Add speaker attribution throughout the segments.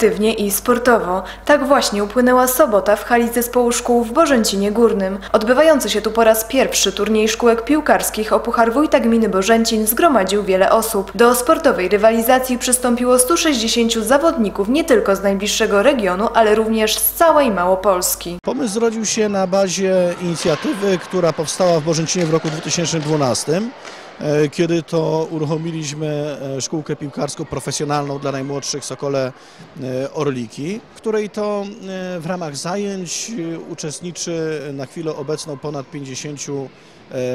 Speaker 1: aktywnie i sportowo. Tak właśnie upłynęła sobota w hali zespołu szkół w Bożęcinie Górnym. Odbywający się tu po raz pierwszy turniej szkółek piłkarskich o Puchar Wójta Gminy Bożęcin zgromadził wiele osób. Do sportowej rywalizacji przystąpiło 160 zawodników nie tylko z najbliższego regionu, ale również z całej Małopolski.
Speaker 2: Pomysł zrodził się na bazie inicjatywy, która powstała w Bożęcinie w roku 2012, e, kiedy to uruchomiliśmy e, szkółkę piłkarską profesjonalną dla najmłodszych Sokole e, Orliki, której to e, w ramach zajęć e, uczestniczy na chwilę obecną ponad 50 e,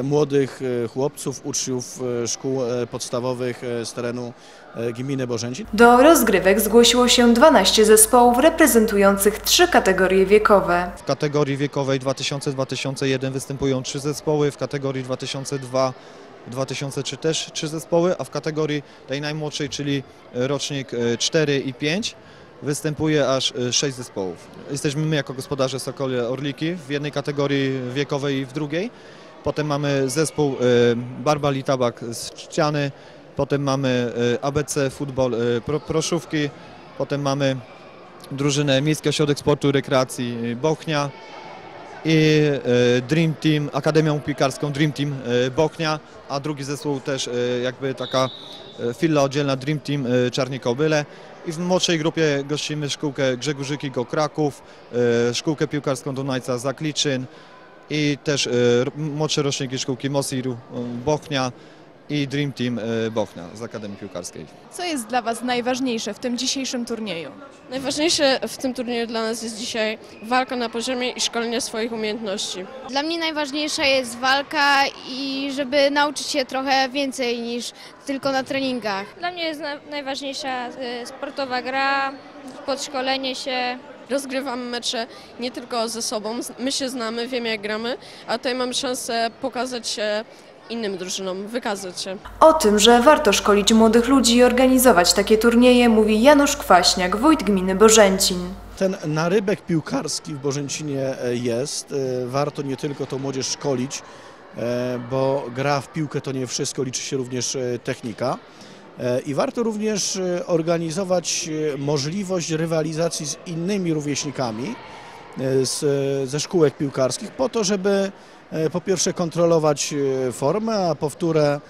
Speaker 2: młodych e, chłopców, uczniów e, szkół e, podstawowych e, z terenu e, gminy Bożęcin.
Speaker 1: Do rozgrywek zgłosiło się 12 zespołów reprezentujących trzy kategorie wiekowe.
Speaker 3: W kategorii wiekowej 2000-2001 występują trzy zespoły, w kategorii 2002-2003 też trzy zespoły, a w kategorii tej najmłodszej, czyli rocznik e, 4 i 5 występuje aż e, sześć zespołów. Jesteśmy my jako gospodarze Sokole Orliki w jednej kategorii wiekowej i w drugiej. Potem mamy zespół e, Barbali Tabak z Czciany, potem mamy e, ABC Futbol e, Pro, Proszówki, potem mamy drużynę Miejski Ośrodek Sportu i Rekreacji y, Bochnia i Dream Team, Akademią Piłkarską Dream Team Bochnia, a drugi zespół też jakby taka filla oddzielna Dream Team e, Czarni Kobyle. I w młodszej grupie gościmy szkółkę Grzegorzyki Go Kraków, szkółkę piłkarską Dunajca Zakliczyn i też e, młodsze roczniki szkółki Mosiru e, Bochnia i Dream Team e, Bochnia z Akademii Piłkarskiej.
Speaker 1: Co jest dla Was najważniejsze w tym dzisiejszym turnieju?
Speaker 4: Najważniejsze w tym turnieju dla nas jest dzisiaj walka na poziomie i szkolenie swoich umiejętności.
Speaker 5: Dla mnie najważniejsza jest walka i żeby nauczyć się trochę więcej niż tylko na treningach.
Speaker 6: Dla mnie jest na, najważniejsza sportowa gra, podszkolenie się.
Speaker 4: Rozgrywamy mecze nie tylko ze sobą, my się znamy, wiemy jak gramy, a tutaj mamy szansę pokazać się innym drużynom, wykazać się.
Speaker 1: O tym, że warto szkolić młodych ludzi i organizować takie turnieje, mówi Janusz Kwaśniak, wójt gminy Bożęcin.
Speaker 2: Ten narybek piłkarski w Bożęcinie e, jest. E, Warto nie tylko tą młodzież szkolić, e, bo gra w piłkę to nie wszystko, liczy się również technika. E, I warto również e, organizować e, możliwość rywalizacji z innymi rówieśnikami z, ze szkółek piłkarskich po to, żeby po pierwsze kontrolować formę, a po e,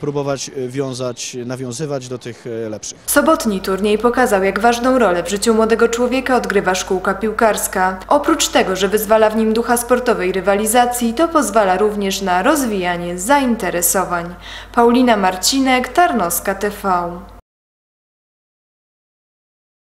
Speaker 2: próbować e, wiązać, nawiązywać do tych e, lepszych.
Speaker 1: Sobotni turniej pokazał, jak ważną rolę w życiu młodego człowieka odgrywa szkółka piłkarska. Oprócz tego, że wyzwala w nim ducha sportowej rywalizacji, to pozwala również na rozwijanie zainteresowań. Paulina Marcinek, Tarnowska TV.